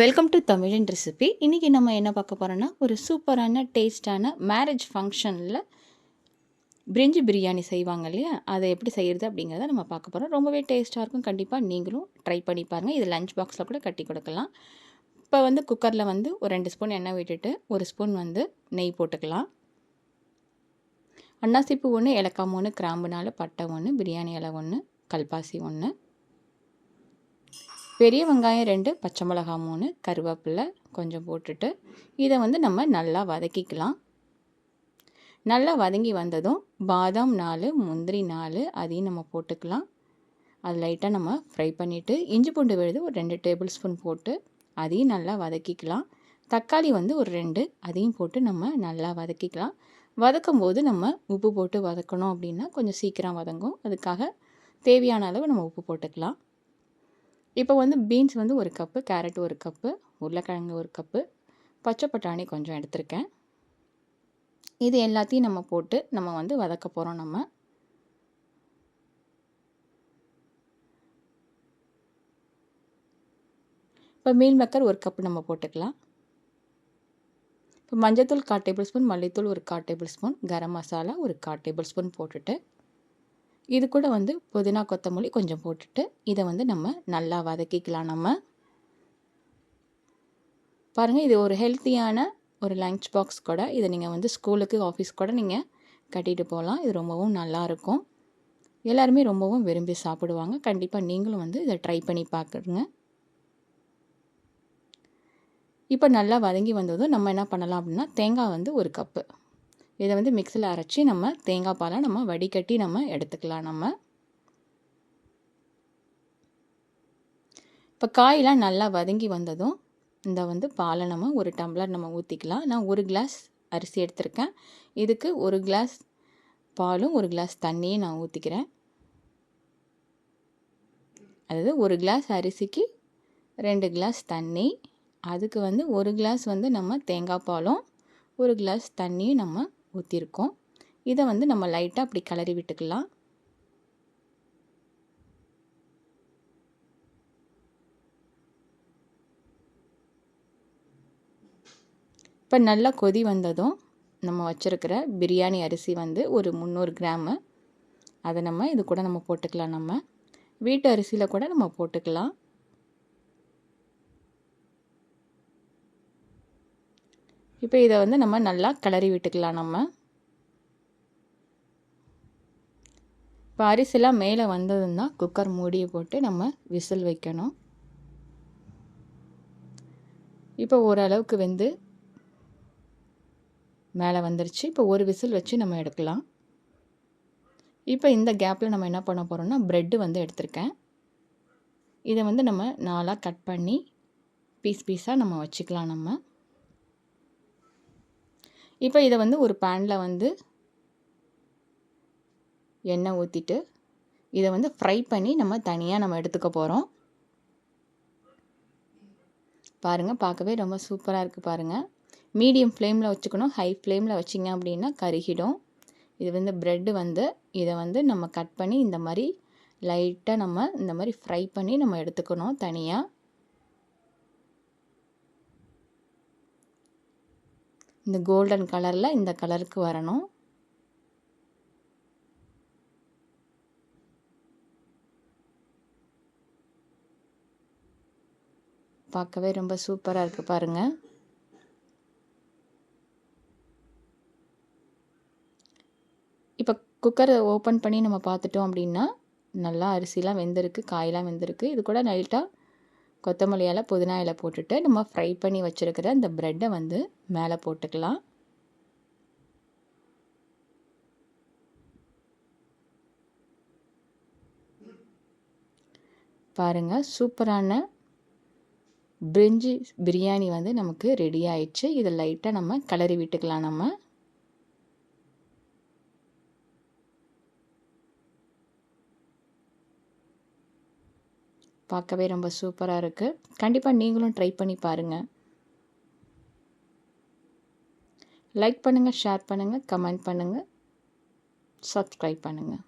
Welcome to தமிழன் recipe இன்றைக்கி நம்ம என்ன பார்க்க போகிறோன்னா ஒரு சூப்பரான டேஸ்டான மேரேஜ் ஃபங்க்ஷனில் பிரிஞ்சி பிரியாணி செய்வாங்க இல்லையா? அதை எப்படி செய்கிறது அப்படிங்கிறத நம்ம பார்க்க போகிறோம் ரொம்பவே டேஸ்ட்டாக இருக்கும். கண்டிப்பாக நீங்களும் ட்ரை பண்ணி பாருங்கள் இது லஞ்ச் பாக்ஸில் கூட கட்டி கொடுக்கலாம். இப்போ வந்து குக்கரில் வந்து ஒரு ரெண்டு ஸ்பூன் எண்ணெய் விட்டுட்டு ஒரு ஸ்பூன் வந்து நெய் போட்டுக்கலாம். அன்னாசிப்பு ஒன்று இலக்காம் ஒன்று கிராம்பு நாலு பட்டை ஒன்று பிரியாணி இலை ஒன்று கல்பாசி ஒன்று பெரிய வெங்காயம் ரெண்டு பச்சை மிளகா மூணு கருவேப்பிலை கொஞ்சம் போட்டுட்டு இதை வந்து நம்ம நல்லா வதக்கிக்கலாம். நல்லா வதங்கி வந்ததும் பாதாம் நாலு முந்திரி நாலு அதையும் நம்ம போட்டுக்கலாம். அது லைட்டாக நம்ம ஃப்ரை பண்ணிவிட்டு இஞ்சி பூண்டு விழுது ஒரு ரெண்டு டேபிள் ஸ்பூன் போட்டு அதையும் நல்லா வதக்கிக்கலாம். தக்காளி வந்து ஒரு ரெண்டு அதையும் போட்டு நம்ம நல்லா வதக்கிக்கலாம். வதக்கும் போது நம்ம உப்பு போட்டு வதக்கணும் அப்படின்னா கொஞ்சம் சீக்கிரம் வதங்கும். அதுக்காக தேவையான அளவு நம்ம உப்பு போட்டுக்கலாம். இப்போ வந்து பீன்ஸ் வந்து ஒரு கப்பு கேரட் ஒரு கப்பு உருளைக்கிழங்கு ஒரு கப்பு பச்சை பட்டாணி கொஞ்சம் எடுத்திருக்கேன். இது எல்லாத்தையும் நம்ம போட்டு நம்ம வந்து வதக்க போகிறோம் நம்ம. இப்போ மீல் மக்கர் ஒரு கப்பு நம்ம போட்டுக்கலாம். இப்போ மஞ்சத்தூள் கால் டேபிள் ஸ்பூன் மல்லித்தூள் ஒரு கால் டேபிள் ஸ்பூன் கரம் மசாலா ஒரு கால் டேபிள் ஸ்பூன் போட்டுட்டு இது கூட வந்து புதினா கொத்தமல்லி கொஞ்சம் போட்டுட்டு இதை வந்து நம்ம நல்லா வதக்கிக்கலாம் நம்ம. பாருங்கள் இது ஒரு ஹெல்த்தியான ஒரு லஞ்ச் பாக்ஸ் கூட இதை நீங்கள் வந்து ஸ்கூலுக்கு ஆஃபீஸ் கூட நீங்கள் கட்டிட்டு போகலாம். இது ரொம்பவும் நல்லாயிருக்கும் எல்லாருமே ரொம்பவும் விரும்பி சாப்பிடுவாங்க. கண்டிப்பாக நீங்களும் வந்து இதை ட்ரை பண்ணி பார்க்குறங்க இப்போ நல்லா வதங்கி வந்ததும் நம்ம என்ன பண்ணலாம் அப்படின்னா தேங்காய் வந்து ஒரு கப்பு இதை வந்து மிக்சியில் அரைச்சி நம்ம தேங்காய் பாலை நம்ம வடிகட்டி நம்ம எடுத்துக்கலாம் நம்ம. இப்போ காயெலாம் நல்லா வதங்கி வந்ததும் இந்த வந்து பாலை நம்ம ஒரு டம்ளர் நம்ம ஊற்றிக்கலாம் நான் ஒரு கிளாஸ் அரிசி எடுத்திருக்கேன். இதுக்கு ஒரு கிளாஸ் பாலும் ஒரு கிளாஸ் தண்ணியும் நான் ஊற்றிக்கிறேன் அதாவது ஒரு கிளாஸ் அரிசிக்கு ரெண்டு கிளாஸ் தண்ணி. அதுக்கு வந்து ஒரு கிளாஸ் வந்து நம்ம தேங்காய் பாலும் ஒரு கிளாஸ் தண்ணியும் நம்ம ஊற்றிருக்கோம் இதை வந்து நம்ம லைட்டாக அப்படி கிளறி விட்டுக்கலாம். இப்போ நல்லா கொதி வந்ததும் நம்ம வச்சுருக்கிற பிரியாணி அரிசி வந்து ஒரு முந்நூறு கிராமு. அதை நம்ம இது கூட நம்ம போட்டுக்கலாம் நம்ம. வீட்டு அரிசியில் கூட நம்ம போட்டுக்கலாம். இப்போ இதை வந்து நம்ம நல்லா கிளறி விட்டுக்கலாம் நம்ம. இப்போ அரிசிலாம் மேலே வந்ததுன்னா குக்கர் மூடியை போட்டு நம்ம விசில் வைக்கணும். இப்போ ஓரளவுக்கு வெந்து மேலே வந்துருச்சு. இப்போ ஒரு விசில் வச்சு நம்ம எடுக்கலாம். இப்போ இந்த கேப்பில் நம்ம என்ன பண்ண போகிறோம்னா ப்ரெட்டு வந்து எடுத்திருக்கேன். இதை வந்து நம்ம நாளாக கட் பண்ணி பீஸ் பீஸாக நம்ம வச்சுக்கலாம் நம்ம. இப்போ இதை வந்து ஒரு பேனில் வந்து எண்ணெய் ஊற்றிட்டு இதை வந்து ஃப்ரை பண்ணி நம்ம தனியாக நம்ம எடுத்துக்க போகிறோம் பாருங்கள் பார்க்கவே ரொம்ப சூப்பராக இருக்குது பாருங்கள் மீடியம் ஃப்ளேமில் வச்சுக்கணும். ஹை ஃப்ளேமில் வச்சிங்க அப்படின்னா கருகிடும். இது வந்து ப்ரெட்டு வந்து இதை வந்து நம்ம கட் பண்ணி இந்த மாதிரி லைட்டாக நம்ம இந்த மாதிரி ஃப்ரை பண்ணி நம்ம எடுத்துக்கணும் தனியாக இந்த கோல்டன் கலரில் இந்த கலருக்கு வரணும். பார்க்கவே ரொம்ப சூப்பராக இருக்குது பாருங்கள் இப்போ குக்கரை ஓப்பன் பண்ணி நம்ம பார்த்துட்டோம் அப்படின்னா நல்லா அரிசிலாம் வெந்திருக்கு காயெலாம் வெந்திருக்கு. இது கூட லைட்டாக கொத்தமல்லி இலை புதினா இலை போட்டுட்டு நம்ம ஃப்ரை பண்ணி வச்சுருக்கிற அந்த ப்ரெட்டை வந்து மேலே போட்டுக்கலாம். பாருங்கள் சூப்பரான பிரிஞ்சி பிரியாணி வந்து நமக்கு ரெடி ஆயிடுச்சு. இதை லைட்டாக நம்ம கலரி விட்டுக்கலாம் நம்ம. பார்க்கவே ரொம்ப சூப்பராக இருக்குது கண்டிப்பாக நீங்களும் ட்ரை பண்ணி பாருங்கள் லைக் பண்ணுங்கள் ஷேர் பண்ணுங்கள் கமெண்ட் பண்ணுங்கள் சப்ஸ்கிரைப் பண்ணுங்கள்